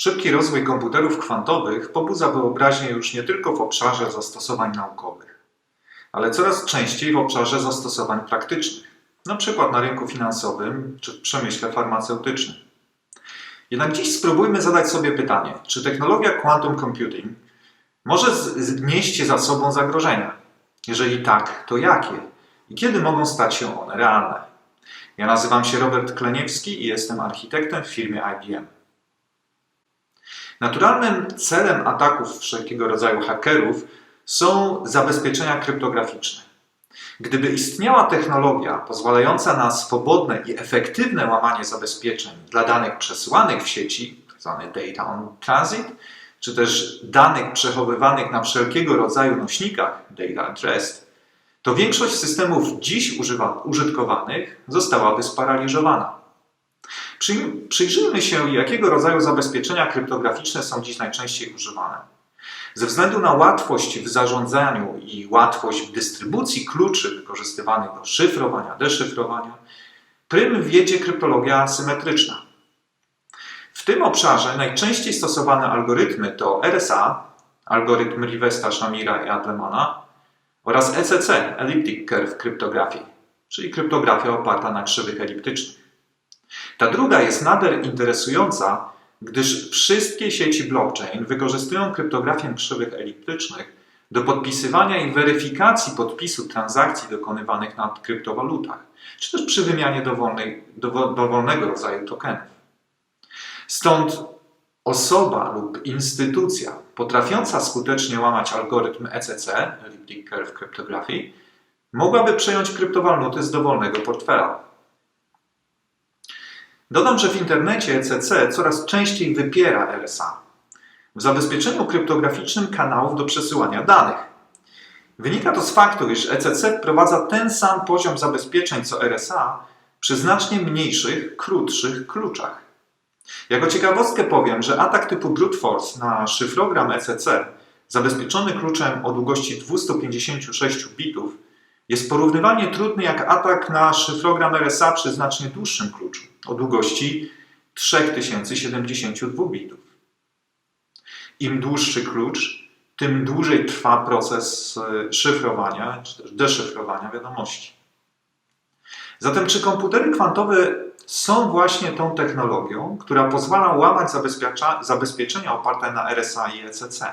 Szybki rozwój komputerów kwantowych pobudza wyobraźnię już nie tylko w obszarze zastosowań naukowych, ale coraz częściej w obszarze zastosowań praktycznych, np. na rynku finansowym czy w przemyśle farmaceutycznym. Jednak dziś spróbujmy zadać sobie pytanie, czy technologia quantum computing może z- nieść za sobą zagrożenia? Jeżeli tak, to jakie? I kiedy mogą stać się one realne? Ja nazywam się Robert Kleniewski i jestem architektem w firmie IBM. Naturalnym celem ataków wszelkiego rodzaju hakerów są zabezpieczenia kryptograficzne. Gdyby istniała technologia pozwalająca na swobodne i efektywne łamanie zabezpieczeń dla danych przesyłanych w sieci, tzw. data on transit, czy też danych przechowywanych na wszelkiego rodzaju nośnikach, data at rest, to większość systemów dziś używa, użytkowanych zostałaby sparaliżowana. Przyj- Przyjrzyjmy się, jakiego rodzaju zabezpieczenia kryptograficzne są dziś najczęściej używane. Ze względu na łatwość w zarządzaniu i łatwość w dystrybucji kluczy wykorzystywanych do szyfrowania, deszyfrowania, prym wiedzie kryptologia asymetryczna. W tym obszarze najczęściej stosowane algorytmy to RSA, algorytm Rivesta, Shamira i Adlemana oraz ECC, Elliptic Curve Cryptography, czyli kryptografia oparta na krzywych eliptycznych. Ta druga jest nader interesująca, gdyż wszystkie sieci blockchain wykorzystują kryptografię krzywych eliptycznych do podpisywania i weryfikacji podpisu transakcji dokonywanych na kryptowalutach, czy też przy wymianie dowolnej, dowo- dowolnego rodzaju tokenów. Stąd osoba lub instytucja potrafiąca skutecznie łamać algorytm ECC, Elliptic Curve Cryptography, mogłaby przejąć kryptowaluty z dowolnego portfela. Dodam, że w internecie ECC coraz częściej wypiera RSA w zabezpieczeniu kryptograficznym kanałów do przesyłania danych. Wynika to z faktu, iż ECC wprowadza ten sam poziom zabezpieczeń co RSA przy znacznie mniejszych, krótszych kluczach. Jako ciekawostkę powiem, że atak typu brute force na szyfrogram ECC zabezpieczony kluczem o długości 256 bitów jest porównywalnie trudny jak atak na szyfrogram RSA przy znacznie dłuższym kluczu o długości 3072 bitów. Im dłuższy klucz, tym dłużej trwa proces e, szyfrowania czy też deszyfrowania wiadomości. Zatem czy komputery kwantowe są właśnie tą technologią, która pozwala łamać zabezpieczenia oparte na RSA i ECC?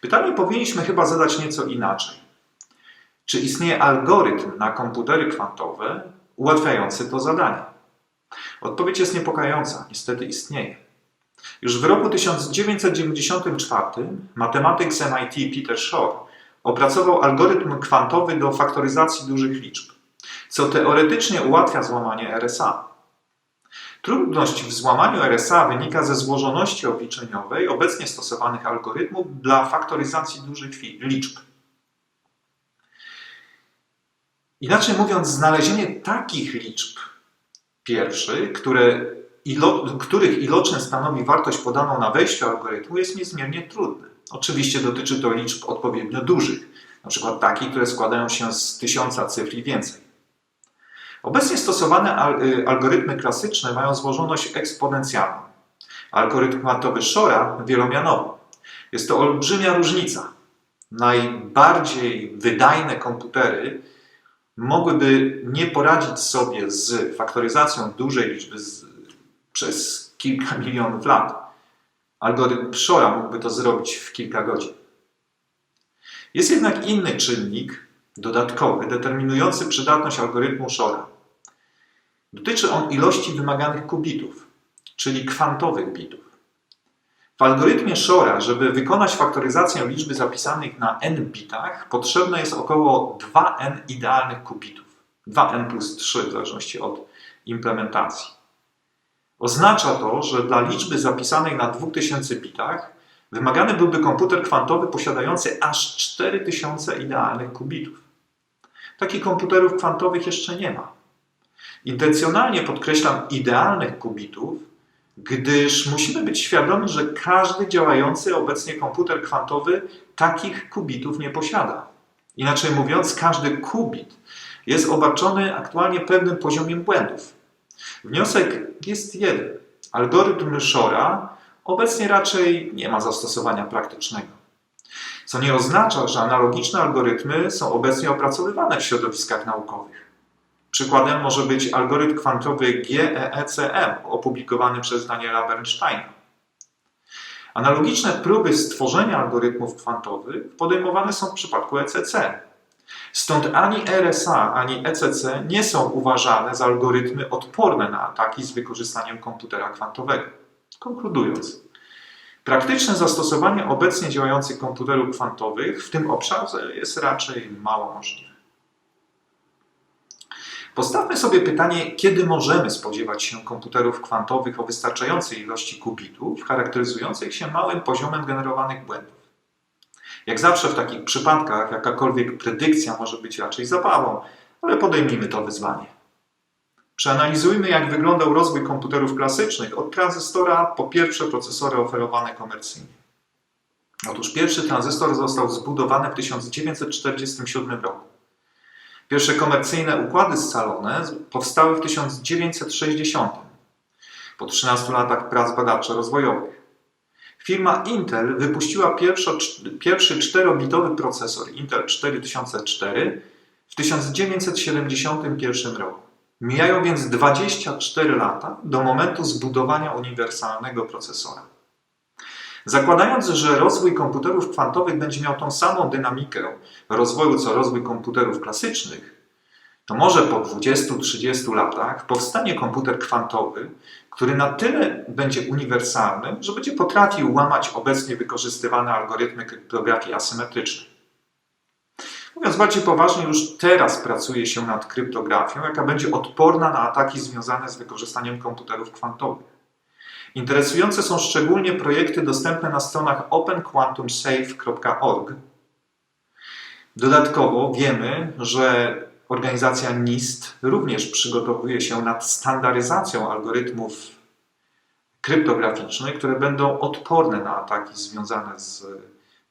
Pytanie powinniśmy chyba zadać nieco inaczej. Czy istnieje algorytm na komputery kwantowe ułatwiający to zadanie? Odpowiedź jest niepokojąca. Niestety istnieje. Już w roku 1994 matematyk z MIT Peter Shor opracował algorytm kwantowy do faktoryzacji dużych liczb, co teoretycznie ułatwia złamanie RSA. Trudność w złamaniu RSA wynika ze złożoności obliczeniowej obecnie stosowanych algorytmów dla faktoryzacji dużych liczb. Inaczej mówiąc, znalezienie takich liczb pierwszych, które ilo, których iloczyn stanowi wartość podaną na wejściu algorytmu, jest niezmiernie trudne. Oczywiście dotyczy to liczb odpowiednio dużych, przykład takich, które składają się z tysiąca cyfr i więcej. Obecnie stosowane y, algorytmy klasyczne mają złożoność eksponencjalną. Algorytm kwantowy Shora wielomianowy. Jest to olbrzymia różnica. Najbardziej wydajne komputery mogłyby nie poradzić sobie z faktoryzacją dużej liczby z, przez kilka milionów lat. Algorytm Shora mógłby to zrobić w kilka godzin. Jest jednak inny czynnik dodatkowy determinujący przydatność algorytmu Shora. Dotyczy on ilości wymaganych kubitów, czyli kwantowych bitów. W algorytmie Shora, żeby wykonać faktoryzację liczby zapisanych na n bitach, potrzebne jest około 2n idealnych kubitów. 2n plus 3 w zależności od implementacji. Oznacza to, że dla liczby zapisanej na 2000 bitach wymagany byłby komputer kwantowy posiadający aż 4000 idealnych kubitów. Takich komputerów kwantowych jeszcze nie ma. Intencjonalnie podkreślam idealnych kubitów, gdyż musimy być świadomi, że każdy działający obecnie komputer kwantowy takich kubitów nie posiada. Inaczej mówiąc, każdy kubit jest obarczony aktualnie pewnym poziomem błędów. Wniosek jest jeden. Algorytm Shora obecnie raczej nie ma zastosowania praktycznego. Co nie oznacza, że analogiczne algorytmy są obecnie opracowywane w środowiskach naukowych. Przykładem może być algorytm kwantowy E GEECM opublikowany przez Daniela Bernsteina. Analogiczne próby stworzenia algorytmów kwantowych podejmowane są w przypadku ECC. Stąd ani RSA, ani ECC nie są uważane za algorytmy odporne na ataki z wykorzystaniem komputera kwantowego. Konkludując, praktyczne zastosowanie obecnie działających komputerów kwantowych w tym obszarze jest raczej mało możliwe. Postawmy sobie pytanie, kiedy możemy spodziewać się komputerów kwantowych o wystarczającej ilości kubitów, charakteryzujących się małym poziomem generowanych błędów. Jak zawsze w takich przypadkach, jakakolwiek predykcja może być raczej zabawą, ale podejmijmy to wyzwanie. Przeanalizujmy, jak wyglądał rozwój komputerów klasycznych od tranzystora po pierwsze procesory oferowane komercyjnie. Otóż pierwszy tranzystor został zbudowany w 1947 roku. Pierwsze komercyjne układy scalone powstały w 1960, po 13 latach prac badawczo-rozwojowych. Firma Intel wypuściła pierwszy 4-bitowy procesor Intel 4004 w 1971 roku. Mijają więc 24 lata do momentu zbudowania uniwersalnego procesora. Zakładając, że rozwój komputerów kwantowych będzie miał tą samą dynamikę rozwoju co rozwój komputerów klasycznych, to może po 20-30 latach powstanie komputer kwantowy, który na tyle będzie uniwersalny, że będzie potrafił łamać obecnie wykorzystywane algorytmy kryptografii asymetrycznej. Mówiąc bardziej poważnie, już teraz pracuje się nad kryptografią, jaka będzie odporna na ataki związane z wykorzystaniem komputerów kwantowych. Interesujące są szczególnie projekty dostępne na stronach openquantumsafe.org. Dodatkowo wiemy, że organizacja NIST również przygotowuje się nad standaryzacją algorytmów kryptograficznych, które będą odporne na ataki związane z,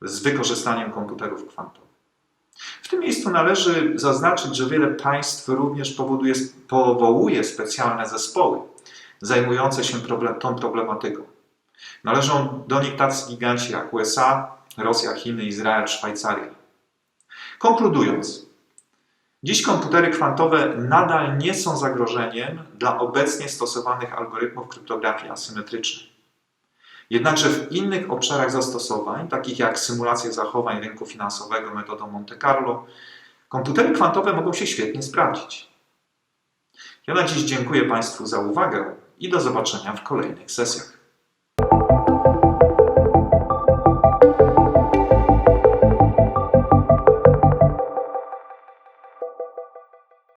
z wykorzystaniem komputerów kwantowych. W tym miejscu należy zaznaczyć, że wiele państw również powoduje, powołuje specjalne zespoły zajmujące się problem, tą problematyką. Należą do nich tacy giganci jak USA, Rosja, Chiny, Izrael, Szwajcaria. Konkludując, dziś komputery kwantowe nadal nie są zagrożeniem dla obecnie stosowanych algorytmów kryptografii asymetrycznej. Jednakże w innych obszarach zastosowań, takich jak symulacje zachowań rynku finansowego metodą Monte Carlo, komputery kwantowe mogą się świetnie sprawdzić. Ja na dziś dziękuję Państwu za uwagę i do zobaczenia w kolejnych sesjach.